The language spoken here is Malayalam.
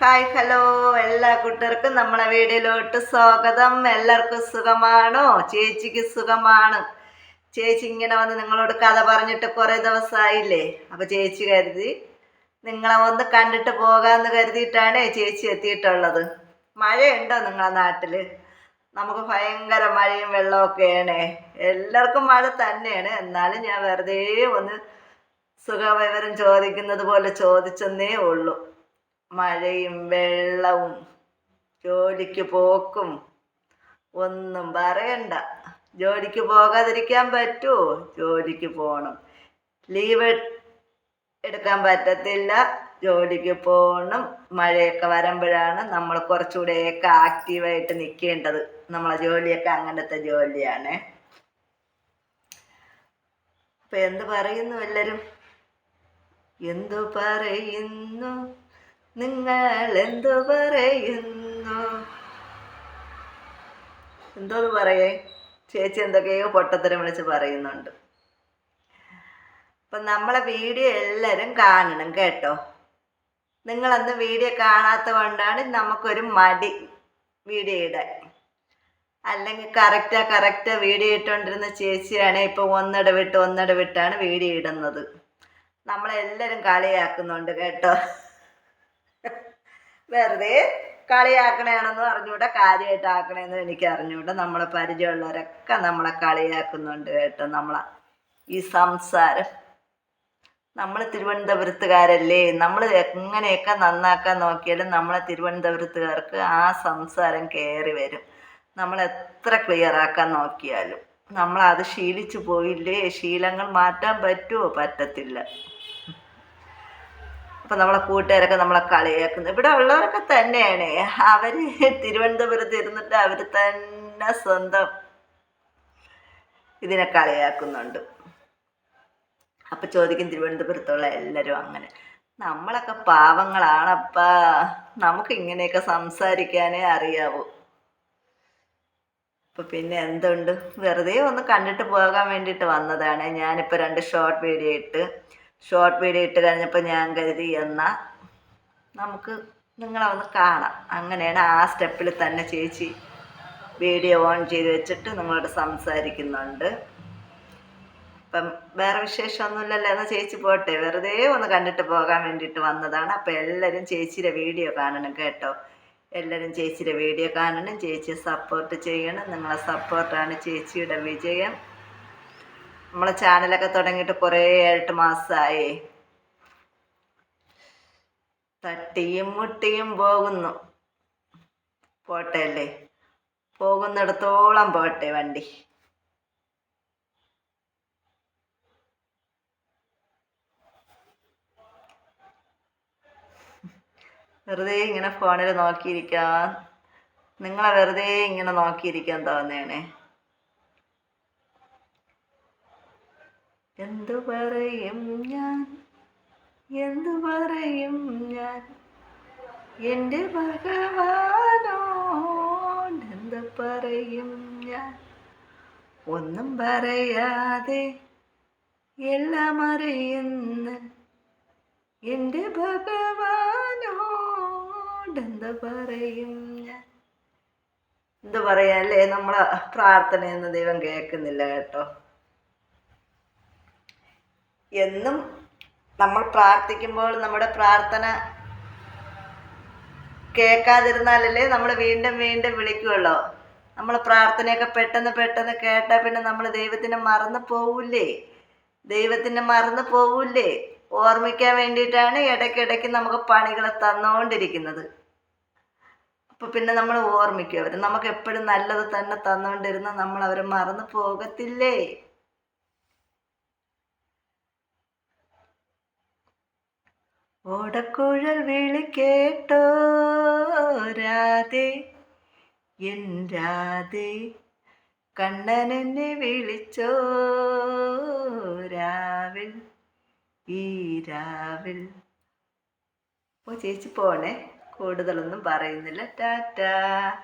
ഹായ് ഹലോ എല്ലാ കൂട്ടർക്കും നമ്മളെ വീഡിയോയിലോട്ട് സ്വാഗതം. എല്ലാവർക്കും സുഖമാണോ? ചേച്ചിക്ക് സുഖമാണ്. ചേച്ചി ഇങ്ങനെ വന്ന് നിങ്ങളോട് കഥ പറഞ്ഞിട്ട് കുറേ ദിവസമായില്ലേ? അപ്പോൾ ചേച്ചി കരുതി നിങ്ങളെ ഒന്ന് കണ്ടിട്ട് പോകാമെന്ന് കരുതിയിട്ടാണ് ചേച്ചി എത്തിയിട്ടുള്ളത്. മഴയുണ്ടോ നിങ്ങളെ നാട്ടിൽ നമുക്ക് ഭയങ്കര മഴയും വെള്ളമൊക്കെയാണ് എല്ലാവർക്കും മഴ തന്നെയാണ്. എന്നാലും ഞാൻ വെറുതെ ഒന്ന് സുഖവിവരം ചോദിക്കുന്നത് പോലെ ചോദിച്ചെന്നേ ഉള്ളൂ. മഴയും വെള്ളവും ജോലിക്ക് പോക്കും ഒന്നും പറയണ്ട. ജോലിക്ക് പോകാതിരിക്കാൻ പറ്റുമോ ജോലിക്ക് പോകണം ലീവ് എടുക്കാൻ പറ്റത്തില്ല. ജോലിക്ക് പോകണം മഴയൊക്കെ വരുമ്പോഴാണ് നമ്മൾ കുറച്ചുകൂടെയൊക്കെ ആക്റ്റീവായിട്ട് നിൽക്കേണ്ടത്. നമ്മളെ ജോലിയൊക്കെ അങ്ങനത്തെ ജോലിയാണ്. അപ്പം എന്ത് പറയുന്നു എല്ലാവരും? എന്തു പറയുന്നു? നിങ്ങൾ എന്തു പറയുന്നു? എന്തോ പറയേ? ചേച്ചി എന്തൊക്കെയോ പൊട്ടത്തരം വിളിച്ച് പറയുന്നുണ്ട്. അപ്പം നമ്മളെ വീഡിയോ എല്ലാവരും കാണണം കേട്ടോ. നിങ്ങളന്ന് വീഡിയോ കാണാത്ത കൊണ്ടാണ് നമുക്കൊരു മടി വീഡിയോ ഇടാൻ. അല്ലെങ്കിൽ കറക്റ്റാ കറക്റ്റാ വീഡിയോ ഇട്ടുകൊണ്ടിരുന്ന ചേച്ചിയാണ് ഇപ്പോൾ ഒന്നിട വിട്ട് ഒന്നിട വിട്ടാണ് വീഡിയോ ഇടുന്നത്. നമ്മളെല്ലാവരും കളിയാക്കുന്നുണ്ട് കേട്ടോ. വെറുതെ കളിയാക്കണേണെന്ന് അറിഞ്ഞൂടെ കാര്യമായിട്ട് ആക്കണേന്ന് എനിക്ക് അറിഞ്ഞൂടെ. നമ്മളെ പരിചയമുള്ളവരൊക്കെ നമ്മളെ കളിയാക്കുന്നുണ്ട് കേട്ടോ നമ്മളെ ഈ സംസാരം. നമ്മൾ തിരുവനന്തപുരത്തുകാരല്ലേ? നമ്മൾ എങ്ങനെയൊക്കെ നന്നാക്കാൻ നോക്കിയാലും നമ്മളെ തിരുവനന്തപുരത്തുകാർക്ക് ആ സംസാരം കയറി വരും. നമ്മൾ എത്ര ക്ലിയർ ആക്കാൻ നോക്കിയാലും. നമ്മളത് ശീലിച്ചു പോയില്ലേ? ശീലങ്ങൾ മാറ്റാൻ പറ്റുമോ പറ്റത്തില്ല. അപ്പം നമ്മളെ കൂട്ടുകാരൊക്കെ നമ്മളെ കളിയാക്കുന്നു. ഇവിടെ ഉള്ളവരൊക്കെ തന്നെയാണ്. അവർ തിരുവനന്തപുരത്ത് ഇരുന്നിട്ട് അവർ തന്നെ സ്വന്തം ഇതിനെ കളിയാക്കുന്നുണ്ട്. അപ്പം ചോദിക്കും തിരുവനന്തപുരത്തുള്ള എല്ലാവരും അങ്ങനെ. നമ്മളൊക്കെ പാവങ്ങളാണപ്പാ. നമുക്ക് ഇങ്ങനെയൊക്കെ സംസാരിക്കാനേ അറിയാവൂ. അപ്പം പിന്നെ എന്തുണ്ട്? വെറുതെ ഒന്ന് കണ്ടിട്ട് പോകാൻ വേണ്ടിയിട്ട് വന്നതാണ്. ഞാനിപ്പോൾ രണ്ട് ഷോർട്ട് വീഡിയോ ഇട്ട് ഷോർട്ട് വീഡിയോ ഇട്ട് കഴിഞ്ഞപ്പോൾ ഞാൻ കരുതി എന്നാൽ നമുക്ക് നിങ്ങളെ ഒന്ന് കാണാം. അങ്ങനെയാണ് ആ സ്റ്റെപ്പിൽ തന്നെ ചേച്ചി വീഡിയോ ഓൺ ചെയ്ത് വെച്ചിട്ട് നിങ്ങളോട് സംസാരിക്കുന്നുണ്ട്. അപ്പം വേറെ വിശേഷമൊന്നുമില്ലല്ലോ എന്നാൽ ചേച്ചി പോട്ടെ. വെറുതെ ഒന്ന് കണ്ടിട്ട് പോകാൻ വേണ്ടിയിട്ട് വന്നതാണ്. അപ്പം എല്ലാവരും ചേച്ചിയുടെ വീഡിയോ കാണണം കേട്ടോ. എല്ലാവരും ചേച്ചിയുടെ വീഡിയോ കാണണം. ചേച്ചിയെ സപ്പോർട്ട് ചെയ്യണം. നിങ്ങളെ സപ്പോർട്ടാണ് ചേച്ചിയുടെ വിജയം. നമ്മളെ ചാനലൊക്കെ തുടങ്ങിയിട്ട് കുറേ എട്ട് മാസമായി തട്ടിയും മുട്ടിയും പോകുന്നു. പോട്ടെ അല്ലേ? പോകുന്നിടത്തോളം പോട്ടെ വണ്ടി. വെറുതെ ഇങ്ങനെ ഫോണിൽ നോക്കിയിരിക്കാൻ നിങ്ങളെ വെറുതെ ഇങ്ങനെ നോക്കിയിരിക്കാൻ തോന്നണേ എന്തു പറയും ഞാൻ? എന്തു പറയും ഞാൻ? എന്റെ ഭഗവാനോട് എന്തു പറയും ഞാൻ? ഒന്നും പറയാതെ എല്ലാം അറിയുന്ന എന്റെ ഭഗവാനോട് എന്തു പറയും ഞാൻ? എന്തു പറയാല്ലേ നമ്മളെ പ്രാർത്ഥനയൊന്നും ദൈവം കേൾക്കുന്നില്ല കേട്ടോ. എന്നും നമ്മൾ പ്രാർത്ഥിക്കുമ്പോൾ നമ്മുടെ പ്രാർത്ഥന കേൾക്കാതിരുന്നാലല്ലേ നമ്മൾ വീണ്ടും വീണ്ടും വിളിക്കുമല്ലോ നമ്മൾ പ്രാർത്ഥനയൊക്കെ പെട്ടെന്ന് പെട്ടെന്ന് കേട്ടാൽ പിന്നെ നമ്മൾ ദൈവത്തിനെ മറന്നു പോവില്ലേ? ദൈവത്തിനെ മറന്നു പോവില്ലേ? ഓർമ്മിക്കാൻ വേണ്ടിയിട്ടാണ് ഇടയ്ക്കിടയ്ക്ക് നമുക്ക് പണികൾ തന്നുകൊണ്ടിരിക്കുന്നത് അപ്പോൾ പിന്നെ നമ്മൾ ഓർമ്മിക്കും. അവർ നമുക്ക് എപ്പോഴും നല്ലത് തന്നെ തന്നുകൊണ്ടിരുന്ന നമ്മൾ അവരെ മറന്നു പോകത്തില്ലേ? ഓടക്കുഴൽ വിളി കേട്ടോ രാധേ. എൻ രാധേ കണ്ണൻ എന്നെ വിളിച്ചോ രാവിൽ. ഈ രാവിൽ. ഓ ചേച്ചി പോണേ. കൂടുതലൊന്നും പറയുന്നില്ല. ടാറ്റാ.